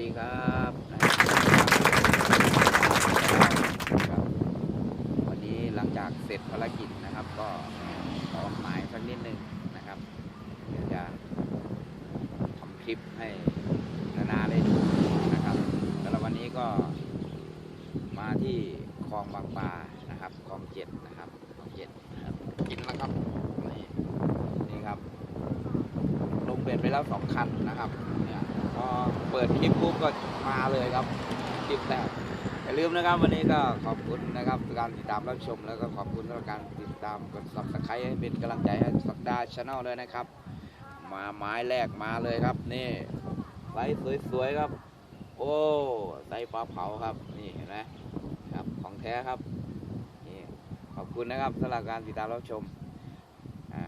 ดีครับนะครับวันนี้หลังจากเสร็จภารกิจนะครับ ก็ขอหมายสักนิดนึงนะครับเดี๋ยวจะทำคลิปให้นานาได้ดูนะครับสำหรับวันนี้ก็มาที่คลองบางปลานะครับคลองเจ็ดนะครับคลองเจ็ดนะครับกินแล้วครับนี่นี่ครับลงเบ็ดไปแล้วสองคันนะครับเนี่ยพอ เปิดคลิปปุ๊บก็มาเลยครับคลิปแรกอย่าลืมนะครับวันนี้ก็ขอบคุณนะครับการติดตามรับชมแล้วก็ขอบคุณสำหรับการติดตามกด subscribe ให้เป็นกำลังใจให้สักดาชาแนลเลยนะครับ มาไม้แรกมาเลยครับ นี่ไซส์สวยๆครับ โอ้ไซส์ปลาเผาครับนี่เห็นไหมครับของแท้ครับนี่ขอบคุณนะครับสำหรับการติดตามรับชมอ่า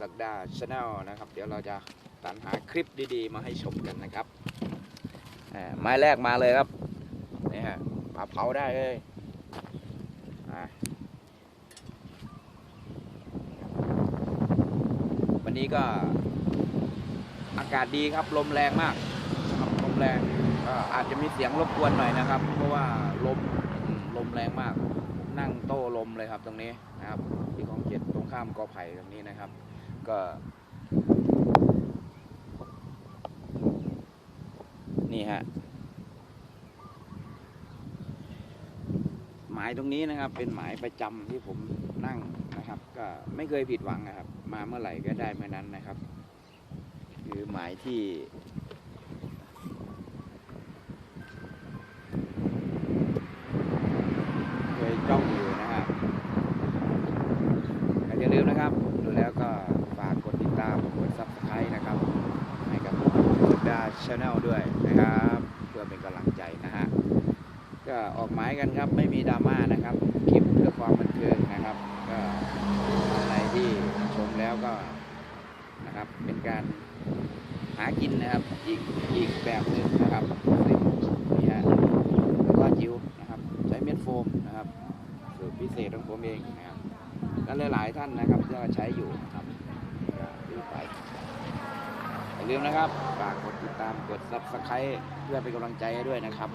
สักดาชาแนลนะครับ เดี๋ยวเราจะ สรรหาคลิปดีๆ มาให้ชมกันนะครับไม้แรกมาเลยครับนี่ฮะปลาเผาได้เลยวันนี้ก็อากาศดีครับลมแรงมากครับลมแรงก็อาจจะมีเสียงรบกวนหน่อยนะครับ เพราะว่าลมอืมลมแรงมาก นั่งโต้ลมเลยครับตรงนี้นะครับที่ของเจ็ดตรงข้ามกอไผ่ตรงนี้นะครับ ก็ นี่ ฮะหมายตรงนี้นะครับ เป็นหมายประจำที่ผมนั่งนะครับ ก็ไม่เคยผิดหวังนะครับ มาเมื่อไหร่ก็ได้เมื่อนั้นนะครับ คือหมายที่เคยจ้องอยู่นะครับอย่าลืมนะครับ ดูแล้วก็ฝากกดติดตาม กด subscribe นะครับ ให้กับสุดาชาแนลด้วยนะครับ เพื่อเป็นกำลังใจนะฮะ ก็ออายกันครับ ไม่มีดราม่านะครับ คลิปเพื่อความบันเทิงนะครับ ก็อะไรที่ชมแล้วก็นะครับ เป็นการหากินนะครับอีกอีกแบบหนึ่งนะครับนี่ฮะแล้วก็จิ๋วนะครับ ใช้เม็ดโฟมนะครับสูตรพิเศษของผมเองนะครับก็หลายๆท่านนะครับก็ใช้อยู่นะครับก็ดูไปอย่าลืมนะครับฝากกดติดตามกด subscribe เพื่อเป็นกำลังใจให้ด้วยนะครับ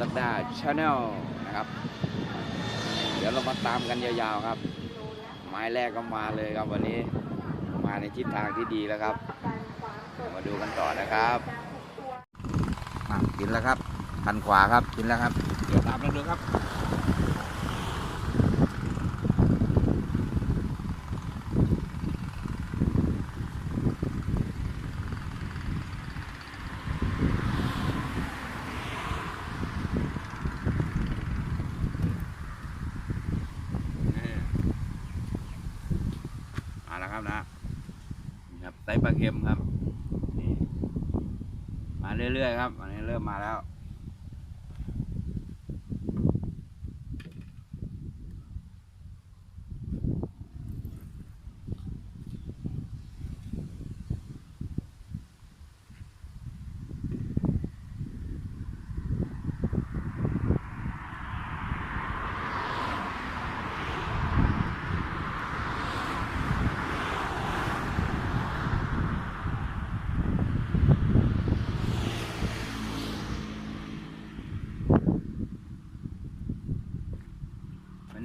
สัปดาห์ชาแนลนะครับ เดี๋ยวเรามาตามกันยาวๆครับ ไม้แรกก็มาเลยครับวันนี้มาในทิศทางที่ดีแล้วครับเดี๋ยวมาดูกันต่อนะครับอะกินแล้วครับคันขวาครับกินแล้วครับ เดี๋ยวตามเราดูครับ วครับนะนี่ครับไซส์ปลาเค็มครับ มาเรื่อยๆครับ อันนี้เริ่มมาแล้ว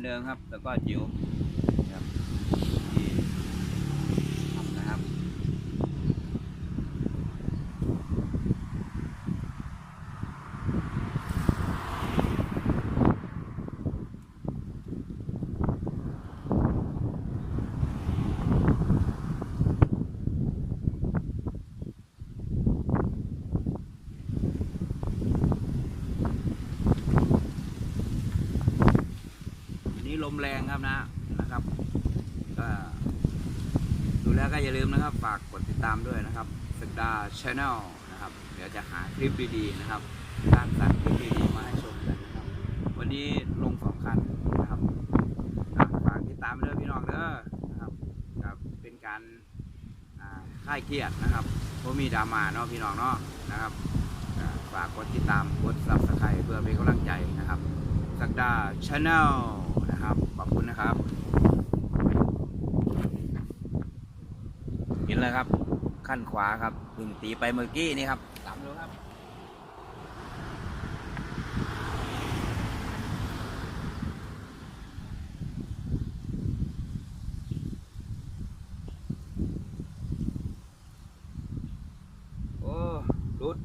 เหมือนเดิมครับ แล้วก็จิ๋วครับที่ทำนะครับ อันนี้ ลมแรงครับนะนะครับก็ดูแล้วก็อย่าลืมนะครับ ฝากกดติดตามด้วยนะครับสกดาชาแนลนะครับ เดี๋ยวจะหาคลิปดีๆนะครับการสร้างคลิปดีๆมาให้ชมกันนะครับ วันนี้ลงสองคันนะครับฝากติดตามด้วยพี่น้องเด้อนะครับครับเป็นการอ่ายเครียดนะครับเพราะมีดราม่าเนาะพี่น้องเนาะนะครับฝากกดติดตามกด subscribe เพื่อเป็นกำลังใจนะครับสักดาชาแนล อบคุณนะครับ เห็นเลยครับ ขั้นขวาครับพึ่งตีไปเมื่อกี้นี่ครับตามดูครับ โอ้รุด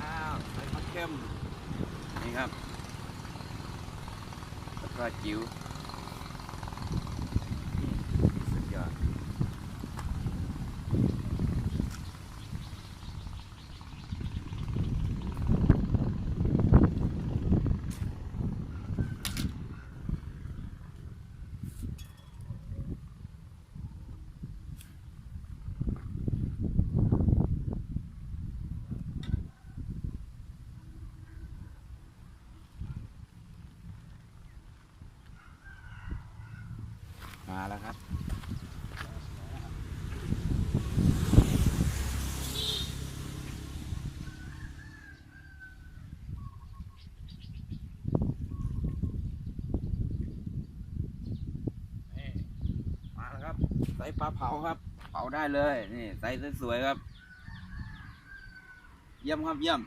อ้าวใส่ผักเข้ มนี่ครับแล้วก็จิ๋วสุดยอดมาแล้วครับ นี่มาแล้วครับ ใส่ปลาเผาครับ เผาได้เลย นี่ใส่สวยๆครับ เยี่ยมครับเยี่ยม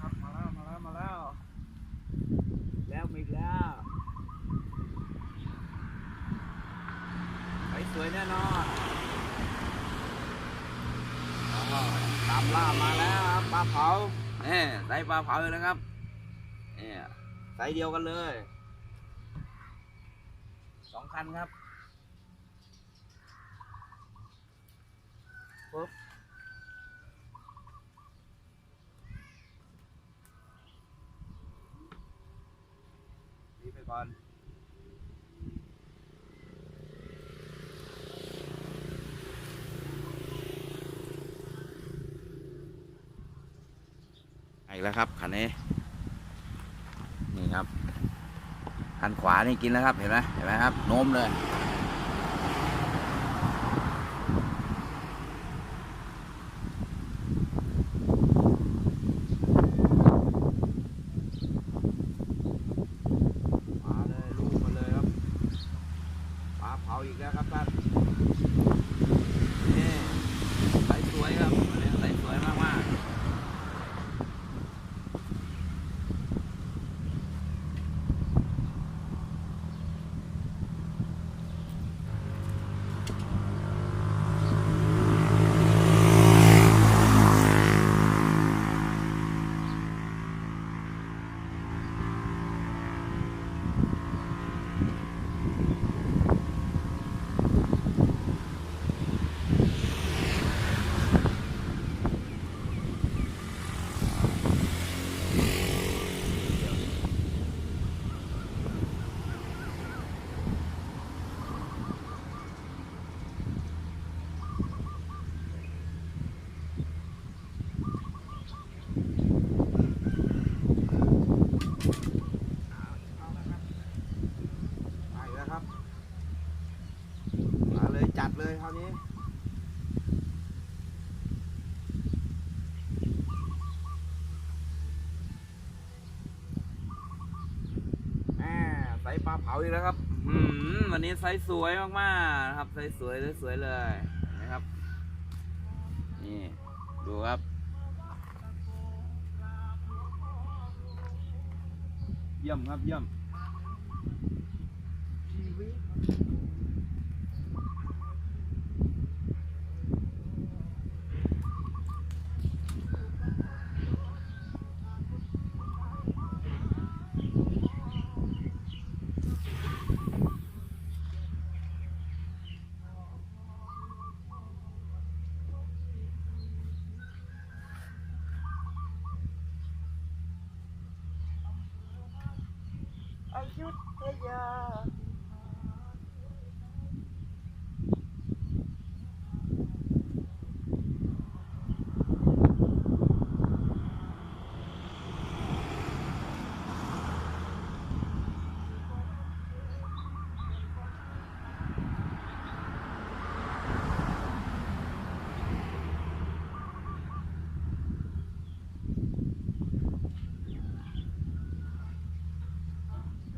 ครับมาแล้วมาแล้วมาแล้ว แล้วมาอีกแล้วไปสวยแน่นอนอ๋อตามล่ามาแล้วครับปลาเนี่ยใส่ปลาเผาเลยนะครับเนี่ยใส่เดียวกันเลยสองคันครับปุ๊บนี่ไปก่อน อีกแล้วครับคันนี้ นี่ครับคันขวานี่กินแล้วครับเห็นไหมเห็นไหมครับโน้มเลยมาเลยลูกมาเลยครับปลาเผาอีกแล้วครับท่าน ส์ปลาเผาอีกแล้วครับอืมวันนี้ไซส์สวยมากๆนะครับไซส์สวยเลยสวยเลยนะครับ นี่ดูครับ เยี่ยมครับเยี่ยม ชีวิตอยุธยา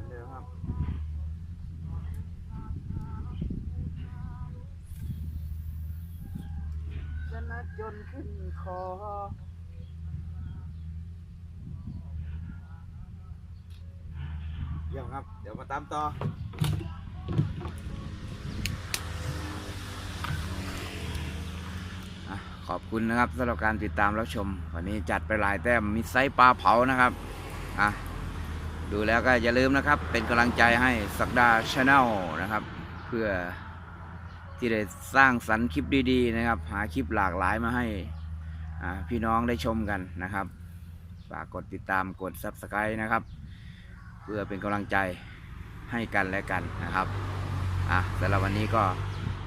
เร็วครับ ช นขึ้นคอ เยี่ยมครับ เดี๋ยวมาตามต่อ ขอบคุณนะครับสำหรับการติดตามรับชม วันนี้จัดไปหลายแต้มมีไซส์ปลาเผานะครับ อะ ดูแล้วก็อย่าลืมนะครับ เป็นกำลังใจให้สักดาชาแนลนะครับ เพื่อ ที่ได้สร้างสรรค์คลิปดีๆนะครับ หาคลิปหลากหลายมาให้พี่น้องได้ชมกันนะครับฝากกดติดตามกด Subscribe นะครับ เพื่อเป็นกำลังใจให้กันและกันนะครับอะสำหรับวันนี้ก็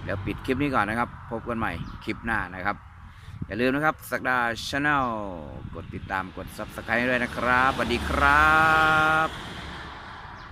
เดี๋ยวปิดคลิปนี้ก่อนนะครับ พบกันใหม่คลิปหน้านะครับ อย่าลืมนะครับสักดาชาแนลกดติดตามกด Subscribe ด้วยนะครับสวัสดีครับ